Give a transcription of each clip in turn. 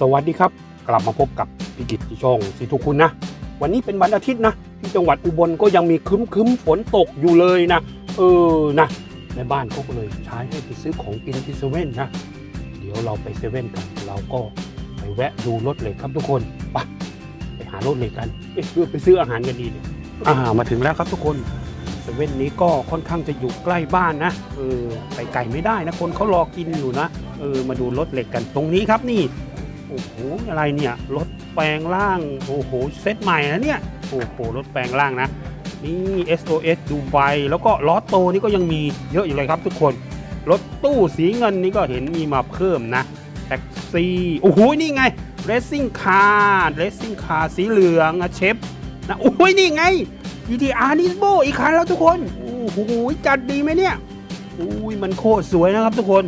สวัสดีครับ กลับมาพบกับพิกิจที่ช่องสีทุกคุณนะ วันนี้เป็นวันอาทิตย์นะ ที่จังหวัดอุบลก็ยังมีคึ้มคึ้มๆฝนตกอยู่เลยนะ เออนะในบ้านเขาก็เลยใช้ให้ไปซื้อของกินที่เซเว่นนะ เดี๋ยวเราไปเซเว่นกัน เราก็ไปแวะดูรถเหล็กครับทุกคนไปไปหารถเหล็กกันเอ๊ะหรือไปซื้ออาหารกันดีเนี่ยอ่ามาถึงแล้วครับทุกคนเซเว่นนี้ก็ค่อนข้างจะอยู่ใกล้บ้านนะเออไปไกลไม่ได้นะคนเขารอกินอยู่นะเออมาดูรถเหล็กกันตรงนี้ครับนี่ อ้โหอะไรเนี่ยรถแปลงร่างโอ้โหเซตใหม่นะเนี่ยโอ้โหรถแปลงร่างนะนี่ SOS ดูไบแล้วก็ล้อโตนี่ก็ยังมีเยอะอยู่เลยครับทุกคนรถตู้สีเงินนี่ก็เห็นมีมาเพิ่มนะแท็กซี่โอ้โหนี่ไง Racing Car Racing Car สีเหลืองอะเชฟนะโอ้ยนี่ไง GTR Nismo อีกคันแล้วทุกคนโอ้โหจัดดีไหมเนี่ยอุ้ยมันโคตรสวยนะครับทุกคน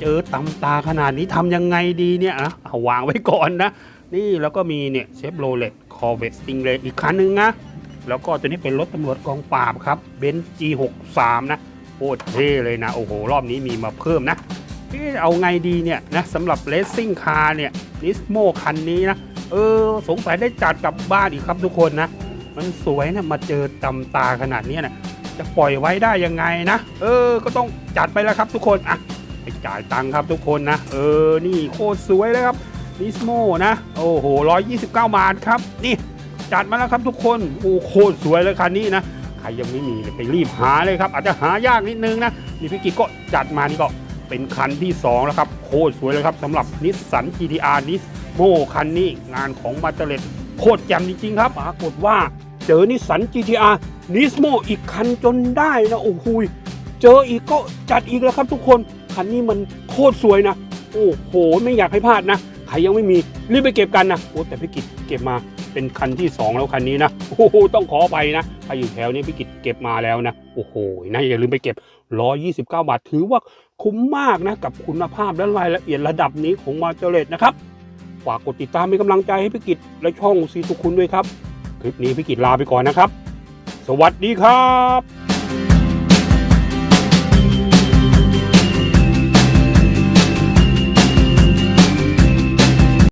เจอตำตาขนาดนี้ทำยังไงดีเนี่ยอะเอาวางไว้ก่อนนะ นี่แล้วก็มีเนี่ยเชฟโรเลตคอร์เวสติงเลอีกคันหนึ่งนะ แล้วก็ตัวนี้เป็นรถตำรวจกองปราบครับเบนซ์ G63 นะโคตรเท่เลยนะ โอ้โห รอบนี้มีมาเพิ่มนะเอ๊ะเอาไงดีเนี่ยนะสำหรับเลสซิ่งคาร์เนี่ยนิสโมคันนี้นะเออสงสัยได้จัดกลับบ้านอีกครับทุกคนนะ มันสวยนะมาเจอตำตาขนาดนี้นะจะปล่อยไว้ได้ยังไงนะ เออ ก็ต้องจัดไปแล้วครับทุกคนอะ ไปจ่ายตังค์ครับทุกคนนะ เออ นี่โคตรสวยเลยครับนิสโมนะ โอ้โห 129 บาทครับ นี่จัดมาแล้วครับทุกคน โอ้โคตรสวยเลยคันนี้นะ ใครยังไม่มีเลยไปรีบหาเลยครับ อาจจะหายากนิดนึงนะ นี่พี่กิจก็จัดมานี่ก็เป็นคันที่ 2 แล้วครับ โคตรสวยเลยครับสำหรับนิสสัน GTR นิสโมคันนี้งานของมาเตเลตโคตรแจ่มจริงๆครับปรากฏว่าเจอนิสสัน GTR นิสโมอีกคันจนได้นะ โอ้โหเจออีกก็จัดอีกแล้วครับทุกคน คันนี้มันโคตรสวยนะ โอ้โห ไม่อยากให้พลาดนะ ใครยังไม่มีรีบไปเก็บกันนะ โอ้แต่พี่กิจเก็บมาเป็นคันที่ 2 แล้วคันนี้นะ โอ้โห ต้องขอไปนะ ใครอยู่แถวนี้พี่กิจเก็บมาแล้วนะ โอ้โหนะอย่าลืมไปเก็บ 129 บาทถือว่าคุ้มมากนะ กับคุณภาพและรายละเอียดระดับนี้ของมาเจเลตนะครับ ฝากกดติดตามเป็นกำลังใจให้พี่กิจและช่องซีทุกคุณด้วยครับ คลิปนี้พี่กิจลาไปก่อนนะครับ สวัสดีครับ